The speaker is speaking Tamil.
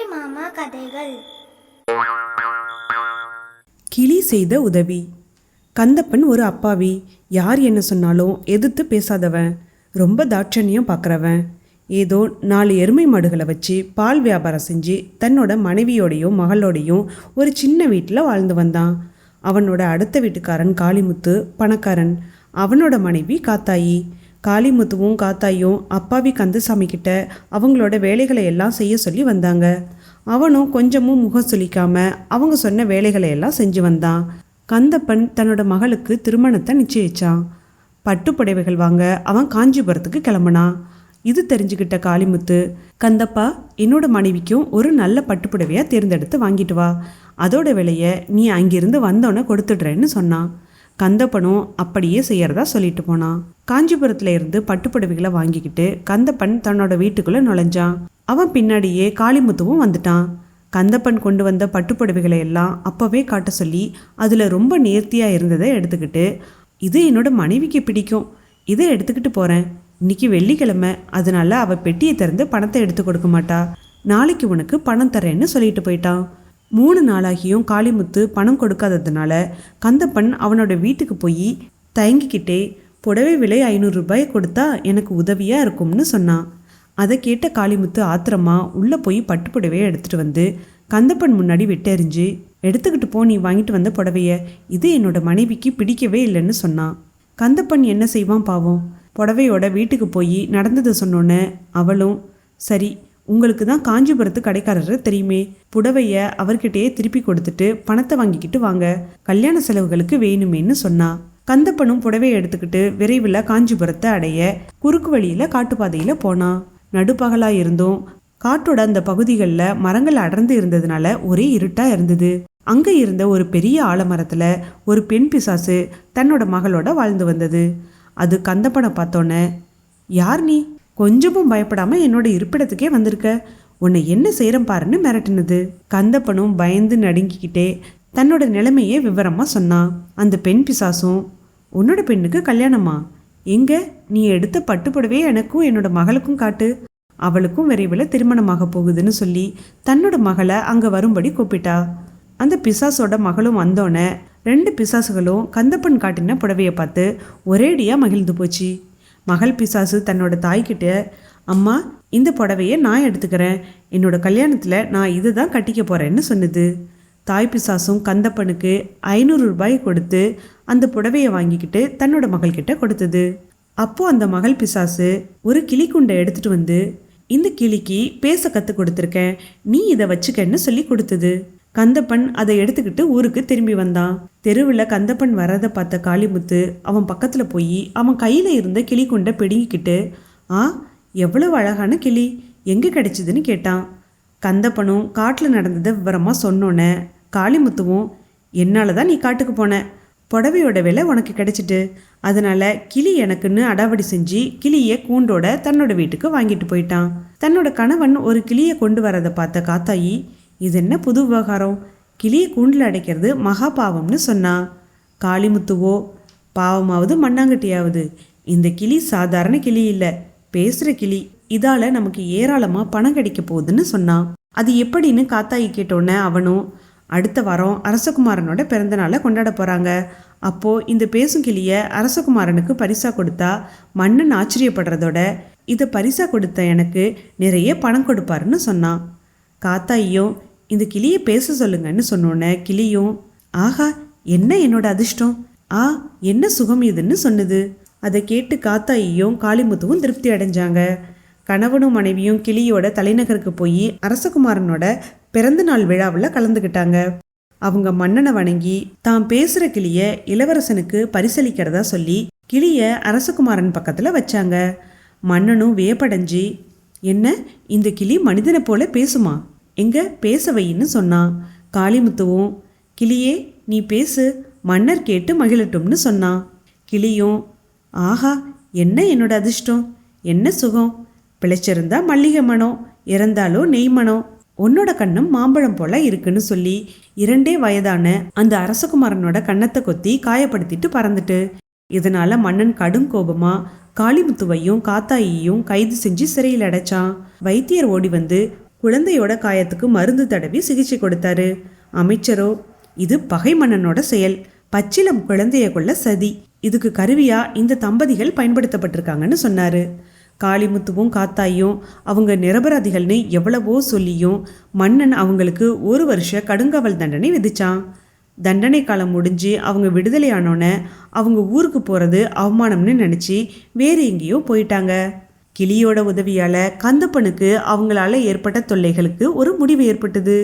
அம்புலி மாமா கதைகள். கிளி செய்த உதவி. கந்தப்பன் ஒரு அப்பாவி. யார் என்ன சொன்னாலும் எதிர்த்து பேசாதவன். ரொம்ப தாட்சண்யம் பார்க்குறவன் ஏதோ நாலு எருமை மாடுகளை வச்சு பால் வியாபாரம் செஞ்சு தன்னோட மனைவியோடையும் மகளோடையும் ஒரு சின்ன வீட்டில் வாழ்ந்து வந்தான். அவனோட அடுத்த வீட்டுக்காரன் காளிமுத்து பணக்காரன். அவனோட மனைவி காத்தாயி. காளிமுத்துவும் காத்தாயும் அப்பாவி கந்தசாமி கிட்ட அவங்களோட வேலைகளை எல்லாம் செய்ய சொல்லி வந்தாங்க. அவனும் கொஞ்சமும் முகம் சுளிக்காம அவங்க சொன்ன வேலைகளை எல்லாம் செஞ்சு வந்தான். கந்தப்பன் தன்னோட மகளுக்கு திருமணத்தை நிச்சயிச்சான். பட்டு புடவைகள் வாங்க அவன் காஞ்சிபுரத்துக்கு கிளம்புனான். இது தெரிஞ்சுக்கிட்ட காளிமுத்து கந்தப்பா என்னோட மனைவிக்கும் ஒரு நல்ல பட்டுப்புடவையாக தேர்ந்தெடுத்து வாங்கிட்டு வா. அதோட விலையை நீ அங்கிருந்து வந்தோன்னே கொடுத்துடுறேன்னு சொன்னான். கந்தப்பனும் அப்படியே செய்யறதா சொல்லிட்டு போனான் காஞ்சிபுரத்துல இருந்து பட்டுப்புடவைகளை வாங்கிக்கிட்டு கந்தப்பன் தன்னோட வீட்டுக்குள்ள நுழைஞ்சான். அவன் பின்னாடியே காளிமுத்துவும் வந்துட்டான். கந்தப்பன் கொண்டு வந்த பட்டுப்புடவைகளை எல்லாம் அப்பவே காட்ட சொல்லி அதுல ரொம்ப நேர்த்தியா இருந்ததை எடுத்துக்கிட்டு இது என்னோட மனைவிக்கு பிடிக்கும். இதை எடுத்துக்கிட்டு போறேன். இன்னைக்கு வெள்ளிக்கிழமை. அதனால அவ பெட்டியை திறந்து பணத்தை எடுத்து கொடுக்க மாட்டா. நாளைக்கு உனக்கு பணம் தரேன்னு சொல்லிட்டு போயிட்டான். மூணு நாளாகியும் காளிமுத்து பணம் கொடுக்காததுனால கந்தப்பன் அவனோட வீட்டுக்கு போய் தயங்கிக்கிட்டே புடவை விலை ஐநூறு ரூபாய் கொடுத்தா எனக்கு உதவியாக இருக்கும்னு சொன்னான். அதை கேட்ட காளிமுத்து ஆத்திரமா உள்ளே போய் பட்டு புடவையை எடுத்துட்டு வந்து கந்தப்பன் முன்னாடி விட்டெறிஞ்சு எடுத்துக்கிட்டு போ நீ வாங்கிட்டு வந்த புடவைய. இது என்னோட மனைவிக்கு பிடிக்கவே இல்லைன்னு சொன்னான். கந்தப்பன் என்ன செய்வான் பாவம். புடவையோட வீட்டுக்கு போய் நடந்ததை சொன்னோன்னே அவளும் சரி உங்களுக்கு தான் காஞ்சிபுரத்து கடைக்காரர் தெரியுமே? புடவைய அவர்கிட்டயே திருப்பி கொடுத்துட்டு பணத்தை வாங்கிக்கிட்டு வாங்க. கல்யாண செலவுகளுக்கு வேணுமேன்னு சொன்னா. கந்தப்பனும் புடவையை எடுத்துக்கிட்டு விரைவில் காஞ்சிபுரத்தை அடைய குறுக்கு வழியில காட்டுப்பாதையில போனான் நடுப்பகலா இருந்தும் காட்டோட அந்த பகுதிகளில் மரங்கள் அடர்ந்து இருந்ததுனால ஒரே இருட்டா இருந்தது. அங்க இருந்த ஒரு பெரிய ஆலமரத்துல ஒரு பெண் பிசாசு தன்னோட மகளோட வாழ்ந்து வந்தது. அது கந்தப்பனை பார்த்தோன்னே யார் நீ? கொஞ்சமும் பயப்படாம என்னோட இருப்பிடத்துக்கே வந்திருக்க. உன்னை என்ன செய்கிறேன் பாருன்னு மிரட்டினது. கந்தப்பனும் பயந்து நடுங்கிக்கிட்டே தன்னோட நிலைமையே விவரமா சொன்னான் அந்த பெண் பிசாசும் உன்னோட பெண்ணுக்கு கல்யாணமா? எங்க? நீ எடுத்த பட்டுப்படவே எனக்கும் என்னோட மகளுக்கும் காட்டு. அவளுக்கும் விரைவில் திருமணமாக போகுதுன்னு சொல்லி தன்னோட மகளை அங்கே வரும்படி கூப்பிட்டா. அந்த பிசாசோட மகளும் வந்தோடனே ரெண்டு பிசாசுகளும் கந்தப்பன் காட்டின புடவையை பார்த்து ஒரேடியாக மகிழ்ந்து போச்சு. மகள் பிசாசு தன்னோட தாய்கிட்ட அம்மா இந்த புடவையை நான் எடுத்துக்கிறேன். என்னோட கல்யாணத்தில் நான் இது தான் கட்டிக்க போகிறேன்னு சொன்னது. தாய் பிசாசும் கந்தப்பனுக்கு ஐநூறு ரூபாய் கொடுத்து அந்த புடவையை வாங்கிக்கிட்டு தன்னோட மகள்கிட்ட கொடுத்தது. அப்போது அந்த மகள் பிசாசு ஒரு கிளிக்குண்டை எடுத்துகிட்டு வந்து இந்த கிளிக்கு பேச கற்றுக் கொடுத்துருக்கேன். நீ இதை வச்சுக்கன்னு சொல்லி கொடுத்தது. கந்தப்பன் அதை எடுத்துக்கிட்டு ஊருக்கு திரும்பி வந்தான். தெருவில் கந்தப்பன் வரதை பார்த்த காளிமுத்து அவன் பக்கத்தில் போய் அவன் கையில் இருந்த கிளி கொண்ட பிடுங்கிக்கிட்டு ஆ எவ்வளவு அழகான கிளி எங்கே கிடைச்சிதுன்னு கேட்டான். கந்தப்பனும் காட்டில் நடந்ததை விவரமாக சொன்னோன்னே காளிமுத்துவும் என்னால் தான் நீ காட்டுக்கு போன. புடவையோட விலை உனக்கு கிடைச்சிட்டு. அதனால் கிளி எனக்குன்னு அடாவடி செஞ்சு கிளியை கூண்டோட தன்னோட வீட்டுக்கு வாங்கிட்டு போயிட்டான். தன்னோட கணவன் ஒரு கிளியை கொண்டு வரதை பார்த்த காத்தாயி இது என்ன புது விவகாரம்? கிளியை கூண்டில் அடைக்கிறது மகா பாவம்னு சொன்னா. காளிமுத்துவோ பாவமாவது மண்ணாங்கட்டியாவது. இந்த கிளி சாதாரண கிளி இல்லை. பேசுகிற கிளி. இதால நமக்கு ஏராளமாக பணம் கிடைக்க போகுதுன்னு சொன்னான் அது எப்படின்னு காத்தாயி கேட்டோன்னே அவனும் அடுத்த வாரம் அரசகுமாரனோட பிறந்த நாளை கொண்டாட போகிறாங்க அப்போது இந்த பேசும் கிளியை அரசகுமாரனுக்கு பரிசாக கொடுத்தா மன்னன் ஆச்சரியப்படுறதோட இதை பரிசாக கொடுத்த எனக்கு நிறைய பணம் கொடுப்பாருன்னு சொன்னான். காத்தாயும் இந்த கிளியை பேச சொல்லுங்கன்னு சொன்னோன்னே கிளியும் ஆஹா என்ன என்னோட அதிர்ஷ்டம்? ஆ என்ன சுகம் இதுன்னு சொன்னது? அதை கேட்டு காத்தாயியும் காளிமுத்துவும் திருப்தி அடைஞ்சாங்க. கணவனும் மனைவியும் கிளியோட தலைநகருக்கு போய் அரசகுமாரனோட பிறந்த நாள் விழாவில் கலந்துக்கிட்டாங்க அவங்க மன்னனை வணங்கி தான் பேசுகிற கிளிய இளவரசனுக்கு பரிசளிக்கிறதா சொல்லி கிளிய அரசகுமாரன் பக்கத்தில் வச்சாங்க. மன்னனும் வியப்படைஞ்சி என்ன இந்த கிளி மனிதனை போல பேசுமா? எங்க பேச சொன்னான் காளிமுத்துவும் கிளியே நீ பேசு மன்னர் கேட்டு மகிழட்டும்னு சொன்னான் கிளியும் ஆஹா என்ன என்னோட அதிர்ஷ்டம்? என்ன சுகம்? பிழைச்சிருந்தா மல்லிகை மனம் இறந்தாலோ நெய் மனம். உன்னோட கண்ணும் மாம்பழம் போல இருக்குன்னு சொல்லி இரண்டே வயதான அந்த அரசகுமாரனோட கன்னத்தை கொத்தி காயப்படுத்திட்டு பறந்துட்டு இதனால மன்னன் கடும் கோபமா காளிமுத்துவையும் காத்தாயையும் கைது செஞ்சு சிறையில் அடைச்சான். வைத்தியர் ஓடி வந்து குழந்தையோட காயத்துக்கு மருந்து தடவி சிகிச்சை கொடுத்தாரு. அமைச்சரோ இது பகை மன்னனோட செயல். பச்சிலம் குழந்தைய கொள்ள சதி. இதுக்கு கருவியா இந்த தம்பதிகள் பயன்படுத்தப்பட்டிருக்காங்கன்னு சொன்னாரு. காளிமுத்துவும் காத்தாயும் அவங்க நிரபராதிகள்னு எவ்வளவோ சொல்லியும் மன்னன் அவங்களுக்கு ஒரு வருஷ கடுங்காவல் தண்டனை விதிச்சான். தண்டனை காலம் முடிஞ்சு அவங்க விடுதலையானோன்னே அவங்க ஊருக்கு போகிறது அவமானம்னு நினச்சி வேறு எங்கேயோ போயிட்டாங்க. கிளியோட உதவியால் கந்தப்பனுக்கு அவங்களால ஏற்பட்ட தொல்லைகளுக்கு ஒரு முடிவு ஏற்பட்டது.